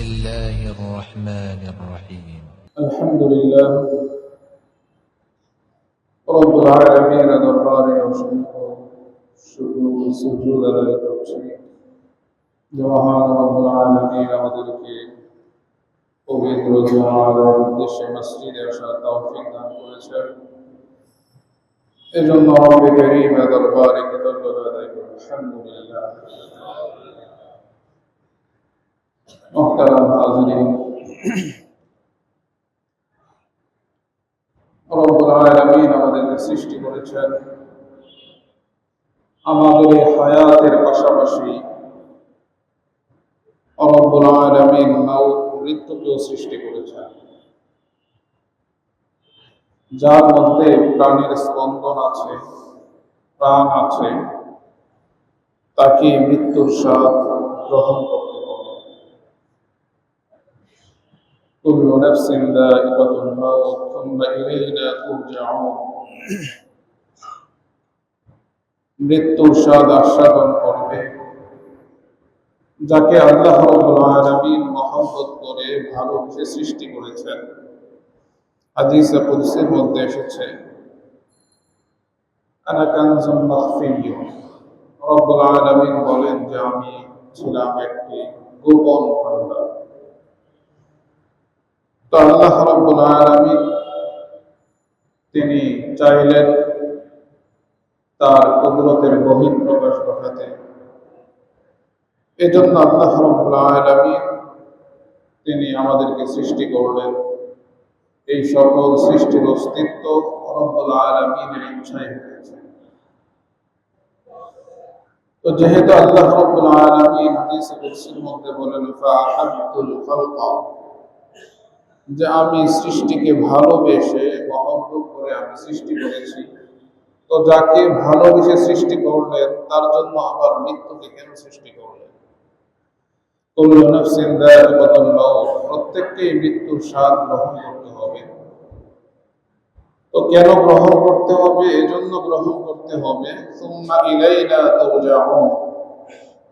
الله الرحمن الرحيم الحمد لله رب العالمين দরবারে অসংখ্য শুকর সুজুদ আদায় করছি যে মহান রব্বুল আলামিন আমাদেরকে পবিত্র জুমার উদ্দেশ্যে মসজিদে আসার তৌফিক দান করেছেন এজন্য রব্বে করিম দরবারে কৃতজ্ঞতা আদায় করি আলহামদুলিল্লাহ আমাদেরকে সৃষ্টি করেছেন, আমাদের হায়াতের পাশাপাশি মৃত্যুকেও সৃষ্টি করেছেন। যার মধ্যে প্রাণের স্পন্দন আছে, প্রাণ আছে, তাকে মৃত্যুর স্বাদ গ্রহণ করতে হবে كل نفس ذائقة الموت ثم إلينا ترجعون মৃত্যুর স্বাদ আস্বাদন করবে যাকে আল্লাহ রব্বুল আলামিন মহব্বত করে ভালোবেসে সৃষ্টি করেছেন হাদিসে কুদসির মধ্যে এসেছে আনা কানজুম মাখফিয়্যুন রব্বুল আলামিন বলেন যে আমি ছিলাম একটি গোপন ভান্ডার তো আল্লাহ রব্বুল আলামিন তিনি চাইলেন তার কুদরতের বহির প্রকাশ ঘটাতে। এজন্য আল্লাহ রব্বুল আলামিন তিনি আমাদেরকে সৃষ্টি করলেন। এই সকল সৃষ্টির অস্তিত্ব রব্বুল আলামিনের ইচ্ছায় হয়েছে। তো যেহেতু আল্লাহ রব্বুল আলামিন হাদিসে কুদসির মধ্যে বলেন ফাআহাব্তুল খালকা যে আমি সৃষ্টিকে ভালোবেসে মহব্বত করে আমি সৃষ্টি করেছি। তো যাকে ভালোবেসে সৃষ্টি করলেন, তার জন্য আবার মৃত্যুকে কেন সৃষ্টি করলেন? প্রত্যেককেই মৃত্যুর স্বাদ গ্রহণ করতে হবে। তো কেন গ্রহণ করতে হবে? এজন্য গ্রহণ করতে হবে।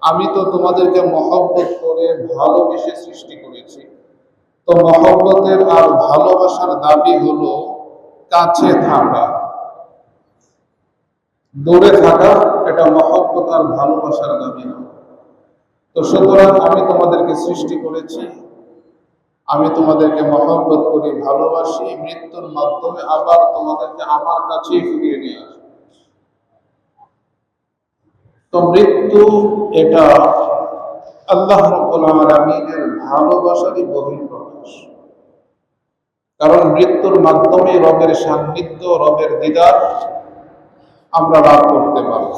আমি তো তোমাদেরকে মহব্বত করে ভালোবেসে সৃষ্টি করেছি। তো মহব্বতের আর ভালোবাসার দাবি হলো কাছে থাকা। দূরে থাকা, এটা মহব্বত আর ভালোবাসার দাবি না। তো সুতরাং আমি তোমাদেরকে সৃষ্টি করেছি। আমি তোমাদেরকে মহব্বত করি, ভালোবাসি, মৃত্যুর মাধ্যমে আবার তোমাদেরকে আমার কাছেই ফিরিয়ে নিয়ে আসি তো মৃত্যু এটা আল্লাহ রব্বুল আলামিনের ভালোবাসারই বহিঃপ্রকাশ। কারণ মৃত্যুর মাধ্যমে রবের সান্নিধ্য, রবের দিদার আমরা লাভ করতে পারি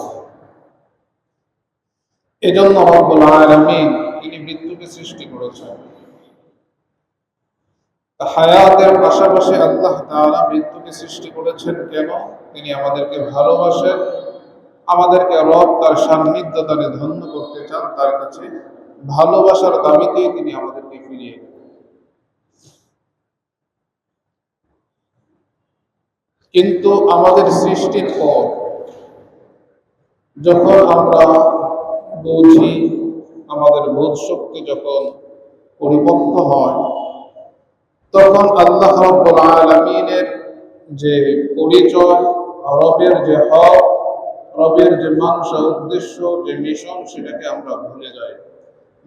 এজন্য রব্বুল আলামিন তিনি মৃত্যুকে সৃষ্টি করেছেন। হায়াতের পাশাপাশি আল্লাহ তাআলা মৃত্যুকে সৃষ্টি করেছেন কেন? তিনি আমাদেরকে ভালোবাসেন, আমাদেরকে রব তার সান্নিধ্য দানে ধন্য করতে চান, তার কাছে ভালোবাসার দাবিতেই তিনি আমাদেরকে ফিরিয়ে দেন কিন্তু আমাদের সৃষ্টির পর, যখন আমরা বুঝি, আমাদের বোধ শক্তি যখন পরিপক্ক হয়, তখন আল্লাহ রব্বুল আলমিনের যে পরিচয়, রবের যে হক, রবের যে মানসা উদ্দেশ্য, যে মিশন, সেটাকে আমরা ভুলে যাই।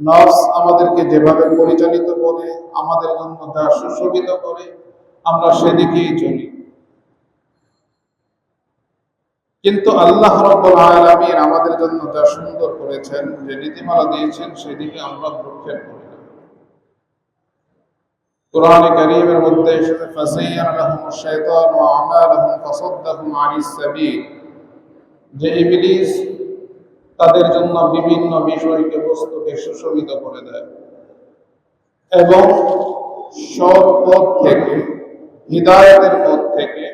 নার্স আমাদেরকে যেভাবে পরিচালিত করে, আমাদের জন্য যা সুশোভিত করে, আমরা সেদিকেই চলি। কিন্তু আল্লাহ রব্বুল আলামিন আমাদের জন্য যা সুন্দর করেছেন, যে নীতিমালা দিয়েছেন সেদিকে আমরা ভ্রুক্ষেপ করি কোরআনে মধ্যে এসেছে ফাসাইয়ান লাহুম শাইতান ওয়া ফাসাদ্দাহুম আনিস সাবিল। যে ইবলিস তাদের জন্য বিভিন্ন বিষয়কে বস্তুকে সুশোভিত করে দেয় এবং সৎ পথ থেকে, হৃদায়তের পথ থেকে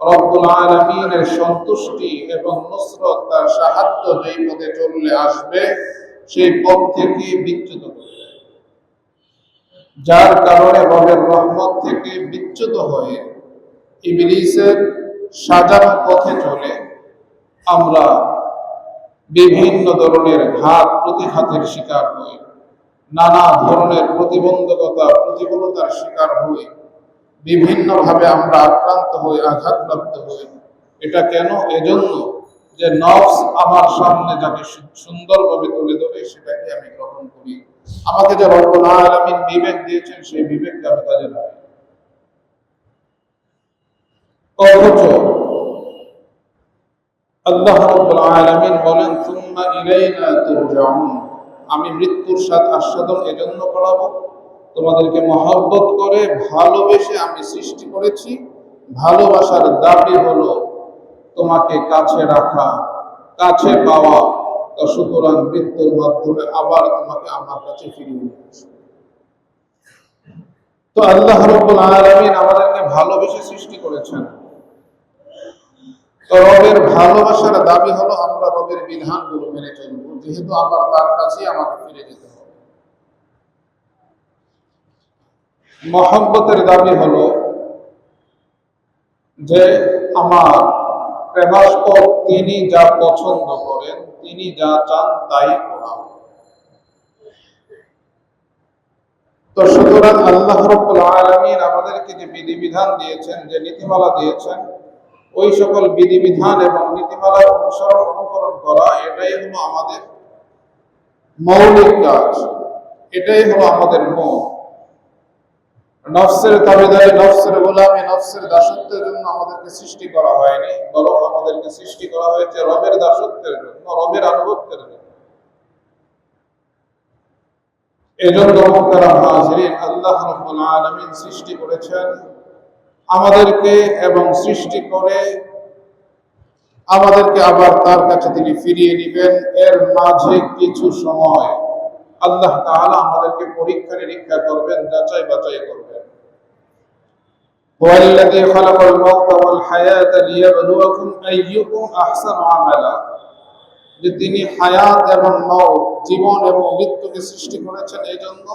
রব্বুল আলমিনের সন্তুষ্টি এবং নুসরত তার সাহায্য যেই পথে চললে আসবে, সেই পথ থেকে বিচ্যুত যার কারণে রবের রহমত থেকে বিচ্যুত হয়ে ইবলিসের সাজানো পথে চলে আমরা বিভিন্ন ধরনের ঘাত প্রতিঘাতের শিকার হই, নানা ধরনের প্রতিবন্ধকতা, প্রতিকূলতার শিকার হই। বিভিন্নভাবে আমরা আক্রান্ত হই, আঘাতপ্রাপ্ত হই। এটা কেন? এজন্য যে নফস আমার সামনে যাকে সুন্দরভাবে তুলে ধরে, সেটাকে আমি গ্রহণ করি। আমাকে যে রব্বুল আলামিন বিবেক দিয়েছেন, সেই বিবেককে আমি কাজে লাগাই। অথচ আল্লাহ রাব্বুল আলামিন বলেন, সুম্মা ইলাইনা তুরজাউন। আমি মৃত্যুর স্বাদ আস্বাদন এজন্য করাবো। তোমাদেরকে মহব্বত করে, ভালোবেসে আমি সৃষ্টি করেছি। ভালোবাসার দাবি হলো তোমাকে কাছে রাখা, কাছে পাওয়া। তো সুতরাং মৃত্যুর মাধ্যমে আবার তোমাকে আমার কাছে ফিরিয়ে নিয়ে। তো আল্লাহ রব্বুল আলামিন আমাদেরকে ভালোবেসে সৃষ্টি করেছেন। তো রবের ভালোবাসার দাবি হলো আমরা রবের বিধানগুলো মেনে চলবো। যেহেতু আবার তার কাছে আমাকে ফিরে যেতে হবে মহব্বতের দাবি হলো যে আমার প্রেমাস্পদ তিনি যা পছন্দ করেন, তিনি যা চান তাই তো সুতরাং আল্লাহ রব্বুল আলামিন আমাদেরকে যে বিধিবিধান দিয়েছেন, যে নীতিমালা দিয়েছেন, ওই সকল বিধিবিধান এবং নীতিমালার অনুসরণ অনুকরণ করা, এটাই হলো আমাদের মৌলিক কাজ, এটাই হলো আমাদের মন। নফসের তাবেদারি নফসের গোলামি, নফসের দাসত্বের জন্য আমাদেরকে সৃষ্টি করা হয়নি। বরং আমাদেরকে সৃষ্টি করা হয়েছে রবের দাসত্বের জন্য, রবের আনুগত্যের জন্য। সৃষ্টি করেছেন আমাদেরকে এবং সৃষ্টি করে আমাদেরকে আবার তার কাছে তিনি ফিরিয়ে নেবেন। এর মাঝে কিছু সময় আল্লাহ আমাদেরকে পরীক্ষা নিরীক্ষা করবেন যাচাই বাছাই করবেন। هو الذي خلق الموت والحياة ليبلوكم أيكم أحسن عملا যে তিনি হায়াত এবং মৌত জীবন এবং মৃত্যুকে সৃষ্টি করেছেন এই জন্য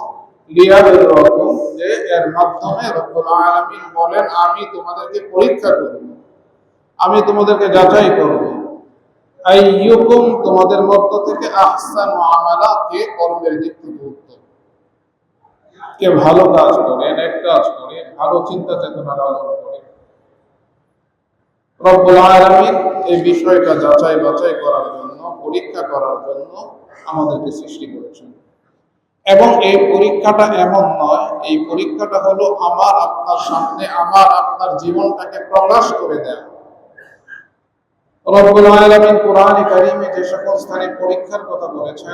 লিয়াবলুয়াকুম যে এর মাধ্যমে রব্বুল আলামিন বলেন আমি তোমাদেরকে পরীক্ষা করব আমি তোমাদেরকে যাচাই করব আইয়ুকুম তোমাদের মধ্য থেকে আহসান আমালা কে কর্মের দিক থেকে উত্তম কে ভালো কাজ করে নেক কাজ করে ভালো চিন্তা চেতনা লালন করে। এই বিষয়টা যাচাই বাছাই করার জন্য, পরীক্ষা করার জন্য আমাদেরকে সৃষ্টি করেছেন। এবং এই পরীক্ষাটা এমন নয়, এই পরীক্ষাটা হলো আমার আপনার সামনে, আমার আপনার জীবনটাকে প্রকাশ করে দেয়া। রব্বুল আলামিন কোরআন কারীমে যে সকল স্থানে পরীক্ষার কথা বলেছেন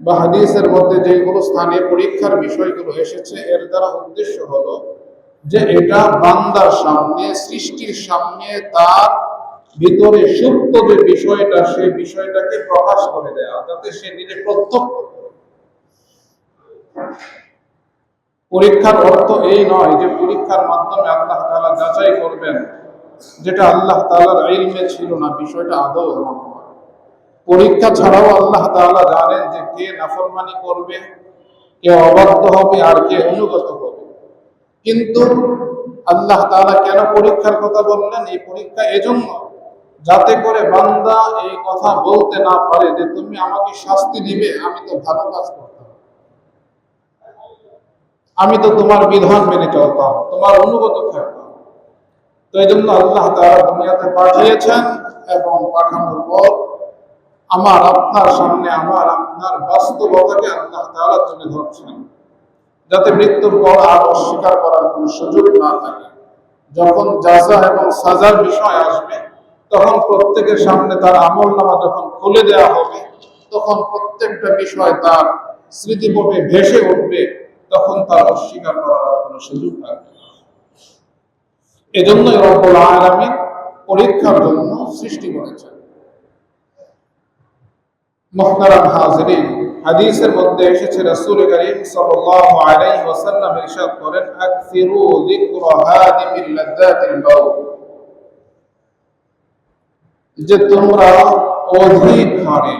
বা হাদিসের মধ্যে যেগুলো স্থানে পরীক্ষার বিষয়গুলো এসেছে, এর দ্বারা উদ্দেশ্য হলো যে এটা বান্দার সামনে, সৃষ্টির সামনে তার ভিতরে সুপ্ত যে বিষয়টা, সেই বিষয়টাকে প্রকাশ করে দেয়া, যাতে সে নিজে প্রত্যক্ষ পরীক্ষার অর্থ এই নয় যে পরীক্ষার মাধ্যমে আল্লাহ তালা যাচাই করবেন, যেটা আল্লাহ তাআলার ইলমে ছিল না, বিষয়টা আদৌ এমন পরীক্ষা ছাড়াও আল্লাহ তাআলা জানেন যে কে নাফরমানি করবে, কে অবাধ্য হবে আর কে অনুগত হবে। কিন্তু আল্লাহ তাআলা কেন পরীক্ষার কথা বললেন? এই পরীক্ষা এজন্য যাতে করে বান্দা এই কথা বলতে না পারে যে তুমি আমাকে শাস্তি দিবে, আমি তো ভালো কাজ করতাম। আমি তো তোমার বিধান মেনে চলতাম, তোমার অনুগত থাকতাম। তো এই জন্য আল্লাহ তাআলা দুনিয়াতে পাঠিয়েছেন এবং পাঠানোর পর আমার আপনার সামনে, আমার আপনার বাস্তবতাকে আল্লাহ তাআলা তুলে ধরছেন। যাতে মৃত্যুর পর আর অস্বীকার করার কোনো সুযোগ না থাকে। যখন যাজা এবং সাজার বিষয় আসবে, তখন প্রত্যেকের সামনে তার আমল নামা যখন খুলে দেওয়া হবে, তখন প্রত্যেকটা বিষয় তার স্মৃতিপটে ভেসে উঠবে, তখন তার অস্বীকার করার কোনো সুযোগ থাকবে এজন্যই রব্বুল আলামিন পরীক্ষার জন্য সৃষ্টি করেছেন। মুহতারাম হাজিরিন। হাদিসের মধ্যে এসেছে, রাসূল সাল্লাল্লাহু আলাইহি ওয়াসাল্লাম ইরশাদ করেন, আকসিরু লাযাতিল যে তোমরা অধিক হারে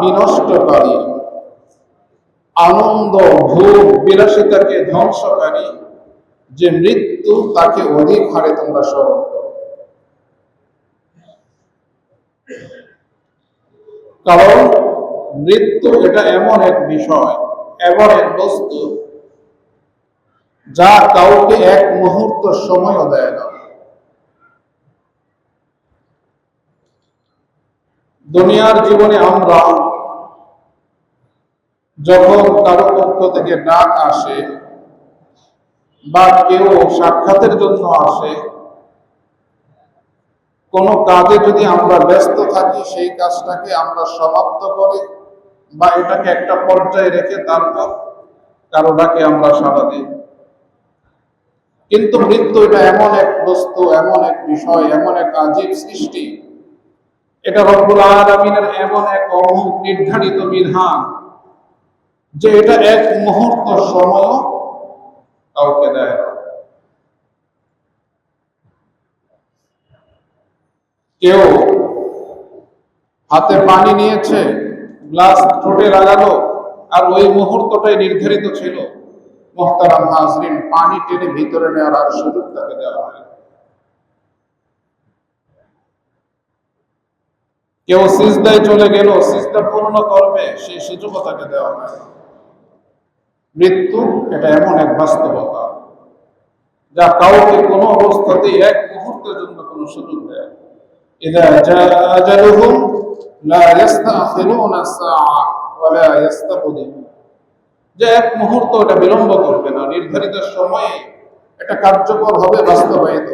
বিনষ্টকারী, আনন্দ ভোগ বিলাসিতাকে ধ্বংসকারী, যে মৃত্যু তাকে অধিক হারে তোমরা স্মরণ করো কারণ মৃত্যু এটা এমন এক বিষয়, এমন এক বস্তু যা কাউকে এক মুহূর্ত সময়ও দেয় না। দুনিয়ার জীবনে আমরা যখন কারও পক্ষ থেকে ডাক আসে বা কেউ সাক্ষাতের জন্য আসে কোনো কাজে যদি আমরা ব্যস্ত থাকি, সেই কাজটাকে আমরা সমাপ্ত করি বা এটাকে একটা পর্যায়ে রেখে তারপর কারও ডাকে আমরা সাড়া দিই। কিন্তু মৃত্যু এটা এমন এক বস্তু, এমন এক বিষয়, এমন এক আজীব সৃষ্টি। এটা রব্বুল আলমিনের এমন এক অমুক নির্ধারিত বিধান যে এটা এক মুহূর্ত সময় কাউকে দেয় না। কেউ হাতে পানি নিয়েছে, গ্লাস ঠোঁটে লাগালো, আর ওই মুহূর্তটাই নির্ধারিত ছিল। মোহতারাম হাজরিন পানি টেনে ভিতরে নেওয়ার আর সুযোগ তাকে দেওয়া হয় কেউ সিজদায় চলে গেল, সিজদা পূর্ণ করবে সেই সুযোগও তাকে দেওয়া হয় মৃত্যু এটা এমন এক বাস্তবতা, যা কাউকে কোনো অবস্থাতেই এক মুহূর্তের জন্য কোনো সুযোগ দেয় إذا جاء أجلهم لا يستأخرون الساعة ولا يستقدمون যে এক মুহূর্ত এটা বিলম্ব করবে না নির্ধারিত সময়ে এটা কার্যকর হবে বাস্তবায়িত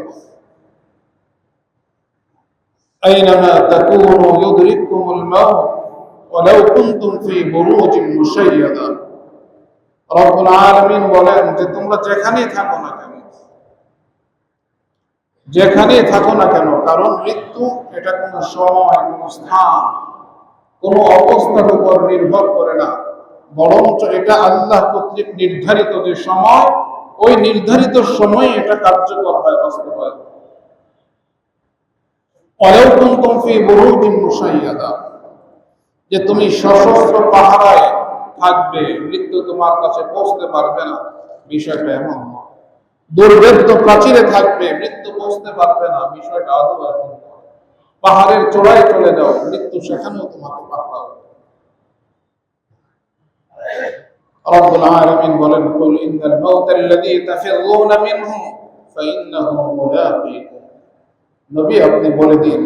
أينما تكونوا يدرككم الموت ولو كنتم في بروج مشيدة রব্বুল আলামিন বলেন যে তোমরা যেখানেই থাকো না কেন যেখানেই থাকো না কেন, কারণ মৃত্যু এটা কোনো সময়, কোনো স্থান, কোনো অবস্থার উপর নির্ভর করে না। বরঞ্চ এটা আল্লাহ কর্তৃক নির্ধারিত যে সময়, ওই নির্ধারিত সময়ে এটা কার্যকর হয়, বাস্তবায়ন মুশাইয়াদা। যে তুমি সশস্ত্র পাহারায় থাকবে, মৃত্যু তোমার কাছে পৌঁছতে পারবে না। বিষয়টা এমন নয়। দুর্ভেদ্য প্রাচীরে থাকবে, মৃত্যু পৌঁছতে পারবে না। বিষয়টা আদৌ নয়। পাহাড়ের চূড়ায় চলে যাও, মৃত্যু সেখানেও তোমাকে নবী, আপনি বলে দিন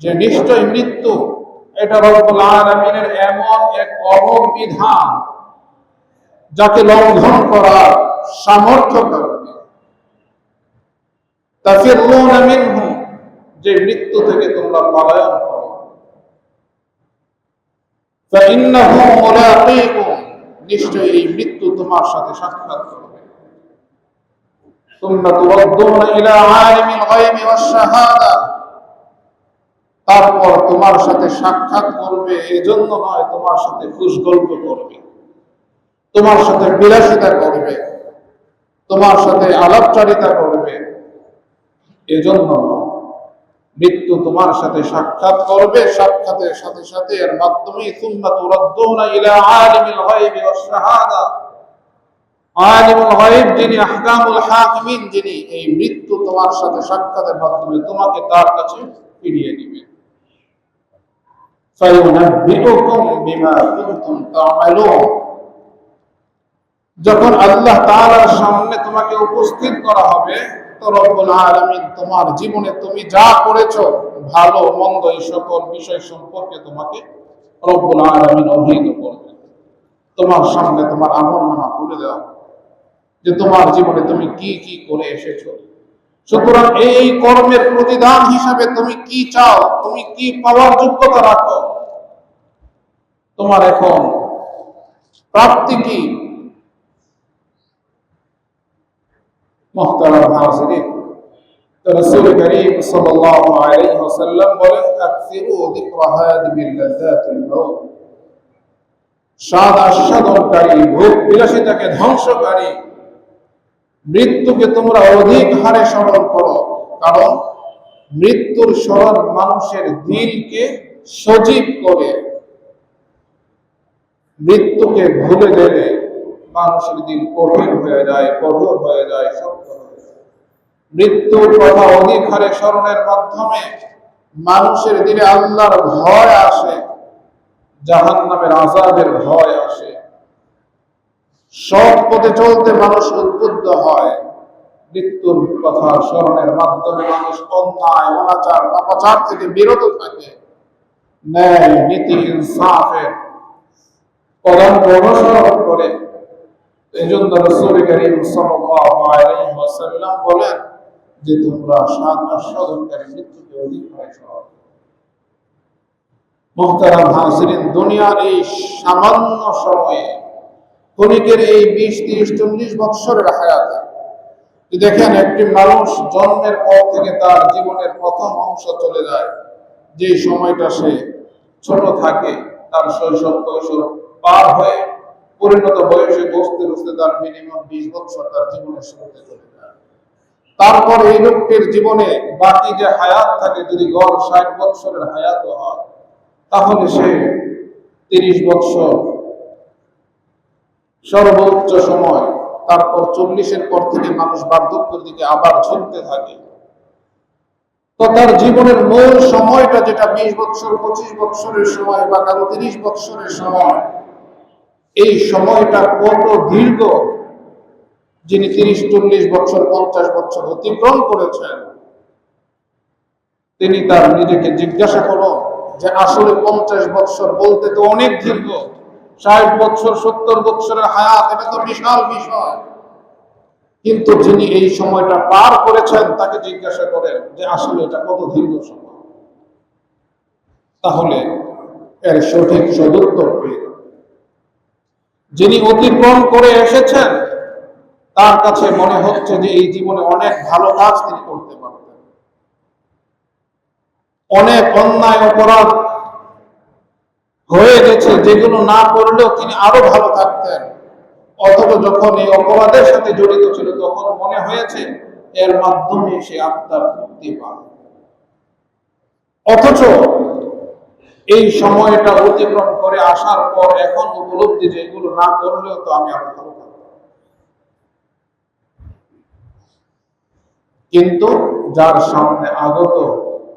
যে নিশ্চয় মৃত্যু। এটা রব্বুল আলামিনের এমন এক অমোঘ যাকে লঙ্ঘন করার সামর্থ্য কারণে তাফিরুনা মিনহু যে মৃত্যু থেকে তোমরা পলায়ন করো فإنه ملاقيكم নিশ্চয় এই মৃত্যু তোমার সাথে সাক্ষাৎ করবে ثم تردون إلى عالم الغيب والشهادة তারপর তোমার সাথে সাক্ষাৎ করবে এজন্য নয় তোমার সাথে খুশ গল্প করবে তোমার সাথে বিলাসিতা করবে তোমার সাথে আলাপচারিতা করবে। এজন্য মৃত্যু তোমার সাথে সাক্ষাৎ করবে। সাক্ষাতের সাথে সাথে এর মাধ্যমে সুন্নাত তুরাদ্দুনা ইলা আলিমিল গায়বি ওয়াস শাহাদা। আলিমুল গায়ব যিনি আহকামুল হাকিমিন, যিনি এই মৃত্যু তোমার সাথে সাক্ষাতের মাধ্যমে তোমাকে তার কাছে ফিরিয়ে দিবে ফায়ুনাব্বিউকুম বিমা কুনতুম তা'মালুন। যখন আল্লাহ তাআলার সামনে তোমাকে উপস্থিত করা হবে, তো রব্বুল আলামিন তোমার জীবনে তুমি যা করেছ, ভালো, মন্দ, এই সকল বিষয় সম্পর্কে তোমাকে রব্বুল আলামিন অভিহিত করবে তোমার সামনে তোমার দেওয়া যে তোমার জীবনে তুমি কি কি করে এসেছ। সুতরাং এই কর্মের প্রতিদান হিসাবে তুমি কি চাও, তুমি কি পাওয়ার যোগ্যতা রাখো, তোমার এখন প্রাপ্তি কি? রসুল করিম সাল্লাল্লাহু আলাইহি ওয়াসাল্লাম বলেন, আকসিরু স্বাদ আস্বাদনকারী ভোগ বিলাসিতাকে ধ্বংসকারী, মৃত্যুকে তোমরা অধিক হারে স্মরণ করো। কারণ মৃত্যুর স্মরণ মানুষের দিলকে সজীব করে। মৃত্যুকে ভুলে গেলে মানুষের দিন কঠিন হয়ে যায়, কঠোর হয়ে যায় যায় মৃত্যুর কথা অধিক হারে স্মরণের মাধ্যমে মানুষের দিনে আল্লাহর ভয় আসে জাহান নামের আজাবের ভয় আসে। সৎ পথে চলতে মানুষ উদ্বুদ্ধ হয়, মৃত্যুর কথা স্মরণের মাধ্যমে মানুষ অন্যায়, অনাচার পাপাচার থেকে বিরত থাকে। ন্যায়, নীতি, ইনসাফের অনুসরণ করে। এই জন্য রসুল করিম ওয়াসাল্লাম বলেন যে তোমরা সাত আস্বাদনকারী মৃত্যুকে অধিক হয়েছ। হাজিরিন দুনিয়ার এই সামান্য সময়ে এই বিশ, তিরিশ, চল্লিশ বৎসরের দেখেন একটি মানুষ জন্মের পর থেকে তার জীবনের প্রথম অংশ চলে যায় যে সময়টা সে ছোট থাকে, তার শৈশব কৈশোর পার হয়ে পরিণত বয়সে বসতে বসতে তার মিনিমাম বিশ বছর তার জীবনের শুরুতে চলে তারপর এই লোকটির জীবনে বাকি যে হায়াত থাকে, যদি গড় ষাট বৎসরের হায়াত হয়, তাহলে সে তিরিশ বৎসর সর্বোচ্চ সময়, তারপর চল্লিশের পর থেকে মানুষ বার্ধক্যের দিকে আবার ঝুঁকতে থাকে। তো তার জীবনের মূল সময়টা যেটা বিশ বৎসর, পঁচিশ বৎসরের সময় বা কারও তিরিশ বৎসরের সময়, এই সময়টা কত দীর্ঘ যিনি তিরিশ, চল্লিশ বছর, পঞ্চাশ বছর অতিক্রম করেছেন, তিনি তার নিজেকে জিজ্ঞাসা করো যে আসলে পঞ্চাশ বছর বলতে তো অনেক দীর্ঘ। ষাট বছর, সত্তর বছরের হায়াত, এটা তো বিশাল বিষয়। কিন্তু যিনি এই সময়টা পার করেছেন, তাকে জিজ্ঞাসা করেন যে আসলে এটা কত দীর্ঘ সময়? তাহলে এর সঠিক সদুত্তর যিনি অতিক্রম করে এসেছেন তার কাছে মনে হচ্ছে যে এই জীবনে অনেক ভালো কাজ তিনি করতে পারতেন। অনেক অন্যায় অপরাধ হয়ে গেছে, যেগুলো না করলেও তিনি আরও ভালো থাকতেন। অথচ যখন এই অপরাধের সাথে জড়িত ছিল, তখন মনে হয়েছে এর মাধ্যমে সে আত্মার মুক্তি পাবে অথচ এই সময়টা অতিক্রম করে আসার পর এখন উপলব্ধি যে এগুলো না করলেও তো আমি আরও ভালো থাকব কিন্তু যার সামনে আগত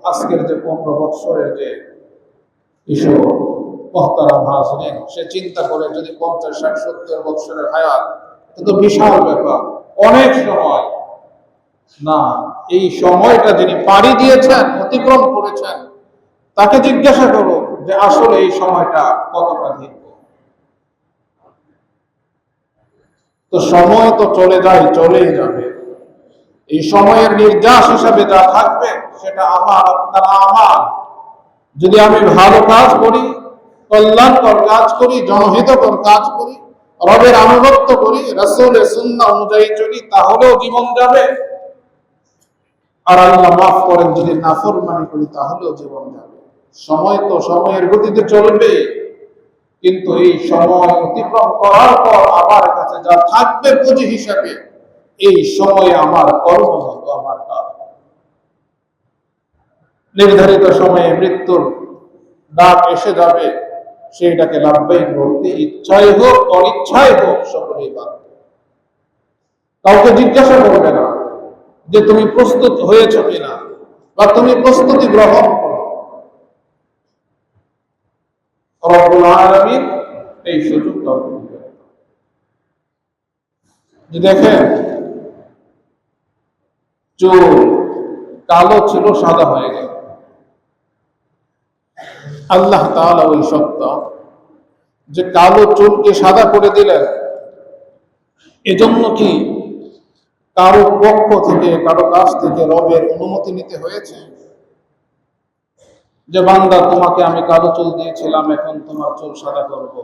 আজকের যে পনেরো বৎসরের যে সে চিন্তা করে যদি পঞ্চাশ, ষাট, সত্তর বৎসরের হায়াত বিশাল ব্যাপার। অনেক সময়। না, এই সময়টা যিনি পাড়ি দিয়েছেন, অতিক্রম করেছেন, তাকে জিজ্ঞাসা করো যে আসলে এই সময়টা কতটা দীর্ঘ। তো সময় তো চলে যায়, চলেই যাবে। এই সময়ের নির্যাস হিসাবে যা থাকবে, সেটা আমার, আপনারা আমার। যদি আমি ভালো কাজ করি, কল্যাণকর কাজ করি, জনহিতকর কাজ করি, রবের আনুগত্য করি রসুল সুন্না অনুযায়ী চলি, তাহলেও জীবন যাবে। আর আল্লাহ মাফ করেন, যদি নাফর নাফরমানি করি, তাহলেও জীবন যাবে। সময় তো সময়ের গতিতে চলবে, কিন্তু এই সময় অতিক্রম করার পর আমার কাছে যা থাকবে, পুঁজি হিসাবে এই সময়ে আমার কর্ম হতো আমার কাজ। নির্ধারিত সময়ে মৃত্যুর ডাক এসে যাবে, সেইটাকে লাভবাহী বলতে ইচ্ছাই হোক, অনিচ্ছাই হোক, সকলেই বাঁধবে কাউকে জিজ্ঞাসা করবে না যে তুমি প্রস্তুত হয়েছ কিনা বা তুমি প্রস্তুতি গ্রহণ করো। এই সুযোগ কাউকে দিবে না। যে দেখেন চুল কালো ছিল, সাদা হয়ে গেল। আল্লাহ তাআলা ওই সত্তা যে কালো চুলকে সাদা করে দিলেন। এজন্য কি কারও পক্ষ থেকে, কারও কাছ থেকে রবের অনুমতি নিতে হয়েছে? যে বান্দা, তোমাকে আমি কালো চুল দিয়েছিলাম, এখন তোমার চুল সাদা করব।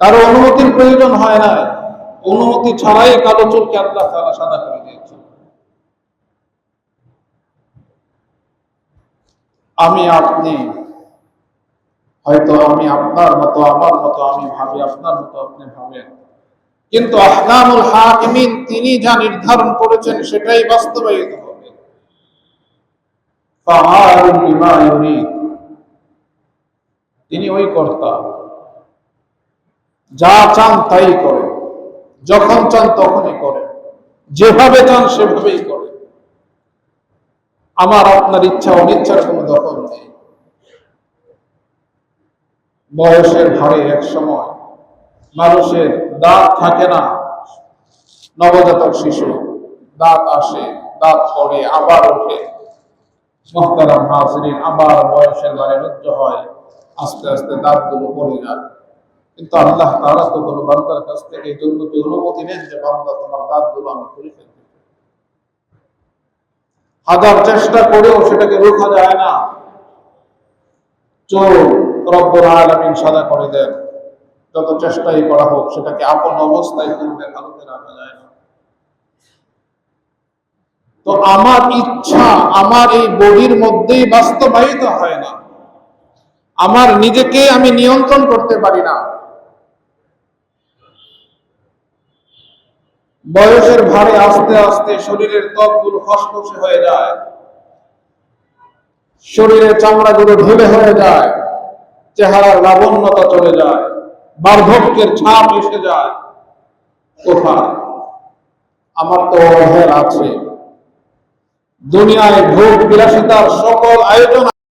কারও অনুমতির প্রয়োজন হয় না অনুমতি ছাড়াই কালো চুলকে আল্লাহ তাআলা সাদা করে দিয়েছে আমি আপনি, হয়তো আমি আপনার মতো, আমার মতো, আমি ভাবি, আপনার মতো আপনি ভাবেন। কিন্তু আহকামুল হাকিমিন তিনি যা নির্ধারণ করেছেন সেটাই বাস্তবায়িত হবে। তিনি ওই কর্তা। যা চান তাই করে যখন চান তখনই করে। যেভাবে চান সেভাবেই করে। আমার আপনার ইচ্ছা, অনিচ্ছার কোনো দখল নেই। বয়সের ভারে এক সময় মানুষের দাঁত থাকে না, নবজাতক শিশু, দাঁত আসে, দাঁত পড়ে, আবার ওঠে। মোহতারাম হাজরিন আবার বয়সের বারে রুদ্ধ হয়, আস্তে আস্তে দাঁতগুলো পড়ে যায়। কিন্তু আল্লাহ তারা তো কোনো বান্দার কাছ থেকে এই জন্য কি অনুমতি নেন যে বান্দা তোমার দাঁতগুলো আমি খুলে ফেলতে হাজার চেষ্টা করেও সেটাকে রোখা যায় না। চোর সাদা করে দেন। যত চেষ্টাই করা হোক, সেটাকে আপন অবস্থায় রাখা যায় না। তো আমার ইচ্ছা, আমার এই বডির মধ্যেই বাস্তবায়িত হয় না। আমার নিজেকে আমি নিয়ন্ত্রণ করতে পারি না। বয়সের ভারে আস্তে আস্তে শরীরের ত্বকগুলো খসখসে হয়ে যায়। শরীরের চামড়াগুলো ঢেলে হয়ে যায়। চেহারার লাবণ্যতা চলে যায়। বার্ধক্যের ছাপ এসে যায়। কোথায়? আমার তো অহের আছে। দুনিয়ায় ভোগ বিলাসিতার সকল আয়োজন